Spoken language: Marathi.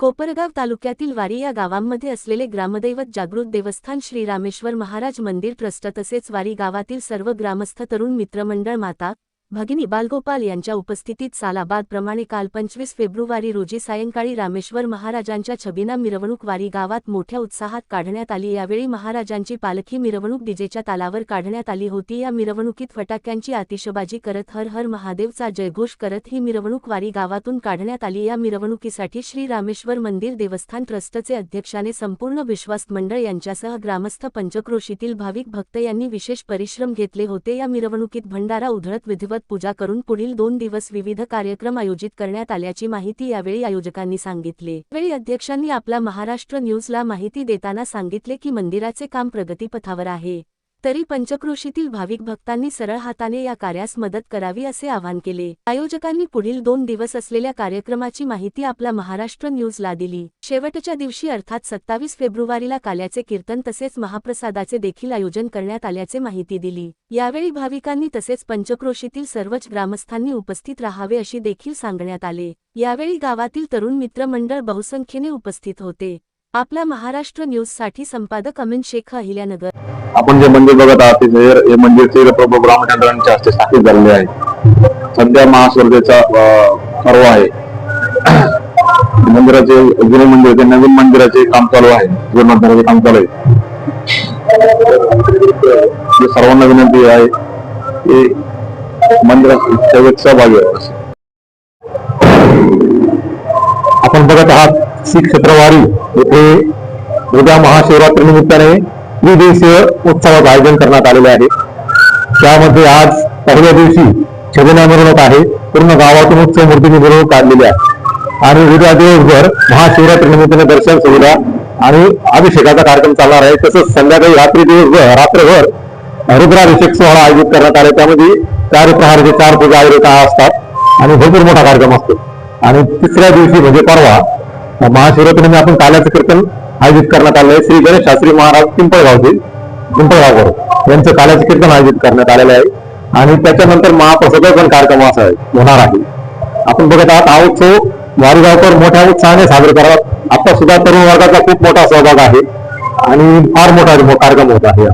कोपरगाव तालुक्यातील वारी या गावांमध्ये असलेले ग्रामदैवत जागृत देवस्थान श्री रामेश्वर महाराज मंदिर ट्रस्ट तसेच वारी गावातील सर्व ग्रामस्थ तरुण मित्रमंडळ माता भगिनी बालगोपाल यांच्या उपस्थितीत सालाबादप्रमाणे काल पंचवीस फेब्रुवारी रोजी सायंकाळी रामेश्वर महाराजांच्या छबिना मिरवणूक वारी गावात मोठ्या उत्साहात काढण्यात आली. यावेळी महाराजांची पालखी मिरवणूक डीजेच्या तालावर काढण्यात आली होती. या मिरवणुकीत फटाक्यांची आतिषबाजी करत हर हर महादेवचा जयघोष करत ही मिरवणूक वारी गावातून काढण्यात आली. या मिरवणुकीसाठी श्री रामेश्वर मंदिर देवस्थान ट्रस्टचे अध्यक्षाने संपूर्ण विश्वास मंडळ यांच्यासह ग्रामस्थ पंचक्रोशीतील भाविक भक्त यांनी विशेष परिश्रम घेतले होते. या मिरवणुकीत भंडारा उधळत विधिवत पूजा करून पुढील दोन दिवस विविध कार्यक्रम आयोजित करण्यात आल्याची माहिती यावेळी आयोजकांनी सांगितले. वेळी अध्यक्षांनी आपला महाराष्ट्र न्यूजला माहिती देताना सांगितले की मंदिराचे काम प्रगतीपथावर आहे. तरी पंचक्रोशीतील भाविक भक्तांनी सरळ हाताने या कार्यास मदत करावी असे आवाहन केले. आयोजकांनी पुढील दोन दिवस असलेल्या कार्यक्रमाची माहिती आपला महाराष्ट्र न्यूजला दिली. शेवटच्या दिवशी अर्थात सत्तावीस फेब्रुवारीला काल्याचे कीर्तन तसेच महाप्रसादाचे देखील आयोजन करण्यात आल्याचे माहिती दिली. यावेळी भाविकांनी तसेच पंचक्रोशीतील सर्वच ग्रामस्थांनी उपस्थित राहावे अशी देखील सांगण्यात आले. यावेळी गावातील तरुण मित्रमंडळ बहुसंख्येने उपस्थित होते. आपला महाराष्ट्र न्यूजसाठी संपादक अमिन शेख अहिल्यानगर आपण जे मंदिर बघत आहात ते हे मंदिर प्रभू ब्राह्मणांच्या हस्ते स्थापित झालेले आहे. सध्या महास्पर्धेचा पर्व आहे. मंदिराचे जुने मंदिर ते नवीन मंदिराचे काम चालू आहे. जीर्णोद्धाराचे काम चालू आहे. सर्वांना विनंती आहे की मंदिरात सहभागी आपण बघत आहात श्री क्षेत्रवारी येथे उद्या महाशिवरात्री निमित्ताने त्रिदिवसीय उत्सवाचं आयोजन करण्यात आलेले आहे. त्यामध्ये आज पहिल्या दिवशी छबिना मिरवणूक आहे. पूर्ण गावातून उत्सव मूर्तीची मिरवणूक काढलेली आहे. आणि उद्या दिवसभर महाशिवरात्री निमित्ताने दर्शन सुविधा आणि अभिषेकाचा कार्यक्रम चालणार आहे. तसंच संध्याकाळी रात्री दिवसभर रात्रभर रुद्राभिषेक सोहळा आयोजित करण्यात आले. त्यामध्ये चार प्रहारचे चार पूजा आयोजित असतात आणि भरपूर मोठा कार्यक्रम असतो. आणि तिसऱ्या दिवशी म्हणजे परवा महाशिवरात्रीने आपण काल्याचं कीर्तन आयोजित करण्यात आलं श्री गणेश शास्त्री महाराज पिंपळगावचे पिंपळगावकर. यांचं काल्याचं कीर्तन आयोजित करण्यात आलेलं आहे. आणि त्याच्यानंतर महाप्रसाद पण कार्यक्रम असा होणार आहे. आपण बघत आहात हा उत्सव वारीगावकर मोठ्या उत्साहाने साजरे करतात. आता सुद्धा तरुण वर्गाचा खूप मोठा सहभाग आहे. आणि फार मोठा कार्यक्रम होत आहे.